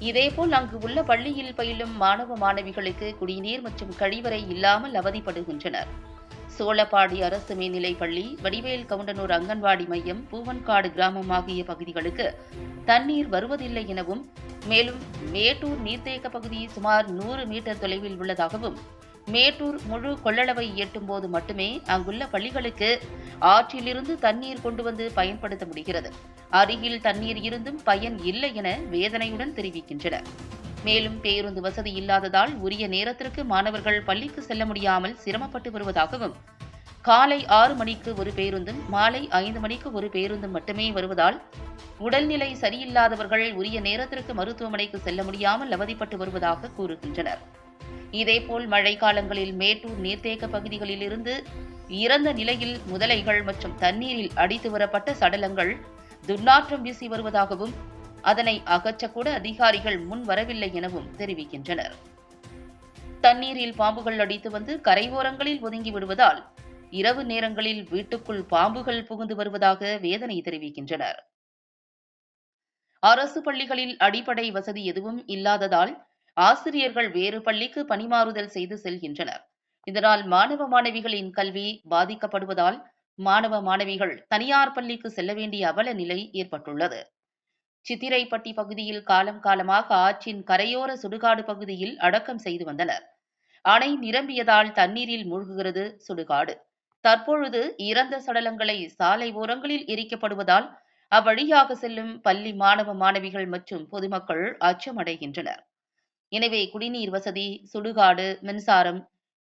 இதேபோல் அங்கு உள்ள பள்ளியில் பயிலும் மாணவ மாணவிகளுக்கு குடிநீர் மற்றும் கழிவறை இல்லாமல் அவதிப்படுகின்றனர். சோழப்பாடி அரசு மேல்நிலைப் பள்ளி வடிவேல் கவுண்டனூர் அங்கன்வாடி மையம் பூவன்காடு கிராமம் ஆகிய பகுதிகளுக்கு தண்ணீர் வருவதில்லை எனவும் மேலும் மேட்டூர் நீர்த்தேக்க பகுதி சுமார் நூறு மீட்டர் தொலைவில் உள்ளதாகவும் மேட்டூர் முழு கொள்ளளவை எட்டும் போது மட்டுமே அங்குள்ள பள்ளிகளுக்கு ஆற்றிலிருந்து தண்ணீர் கொண்டு வந்து பயன்படுத்த முடிகிறது. அருகில் தண்ணீர் இருந்தும் பயன் இல்லை என வேதனையுடன் தெரிவிக்கின்றனர். மேலும் பேருந்து வசதி இல்லாததால் உரிய நேரத்திற்கு மாணவர்கள் பள்ளிக்கு செல்ல முடியாமல் சிரமப்பட்டு வருவதாகவும் காலை ஆறு மணிக்கு ஒரு பேருந்தும் மாலை ஐந்து மணிக்கு ஒரு பேருந்தும் மட்டுமே வருவதால் உடல்நிலை சரியில்லாதவர்கள் உரிய நேரத்திற்கு மருத்துவமனைக்கு செல்ல முடியாமல் அவதிப்பட்டு வருவதாக கூறுகின்றனர். இதேபோல் மழைக்காலங்களில் மேட்டூர் நீர்த்தேக்க பகுதிகளில் இருந்து இறந்த நிலையில் முதலைகள் மற்றும் தண்ணீரில் அடித்து வரப்பட்ட சடலங்கள் துர்நாற்றம் வீசி வருவதாகவும் அதனை அகற்றக்கூட அதிகாரிகள் முன் வரவில்லை எனவும் தெரிவிக்கின்றனர். தண்ணீரில் பாம்புகள் அடித்து வந்து கரையோரங்களில் ஒதுங்கி விடுவதால் இரவு நேரங்களில் வீட்டுக்குள் பாம்புகள் புகுந்து வருவதாக வேதனை தெரிவிக்கின்றனர். அரசு பள்ளிகளில் அடிப்படை வசதி எதுவும் இல்லாததால் ஆசிரியர்கள் வேறு பள்ளிக்கு பணிமாறுதல் செய்து செல்கின்றனர். இதனால் மாணவ மாணவிகளின் கல்வி பாதிக்கப்படுவதால் மாணவ மாணவிகள் தனியார் பள்ளிக்கு செல்ல வேண்டிய அவல நிலை ஏற்பட்டுள்ளது. சித்திரைப்பட்டி பகுதியில் காலம் காலமாக ஆற்றின் கரையோர சுடுகாடு பகுதியில் அடக்கம் செய்து வந்தனர். அணை நிரம்பியதால் தண்ணீரில் மூழ்குகிறது சுடுகாடு. தற்பொழுது இறந்த சடலங்களை சாலை ஓரங்களில் எரிக்கப்படுவதால் அவ்வழியாக செல்லும் பள்ளி மாணவ மாணவிகள் மற்றும் பொதுமக்கள் அச்சமடைகின்றனர். எனவே குடிநீர் வசதி சுடுகாடு மின்சாரம்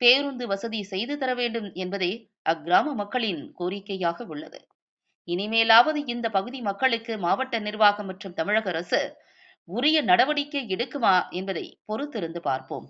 பேருந்து வசதி செய்து தர வேண்டும் என்பதே அக்கிராம மக்களின் கோரிக்கையாக உள்ளது. இனிமேலாவது இந்த பகுதி மக்களுக்கு மாவட்ட நிர்வாகம் மற்றும் தமிழக அரசு உரிய நடவடிக்கை எடுக்குமா என்பதை பொறுத்திருந்து பார்ப்போம்.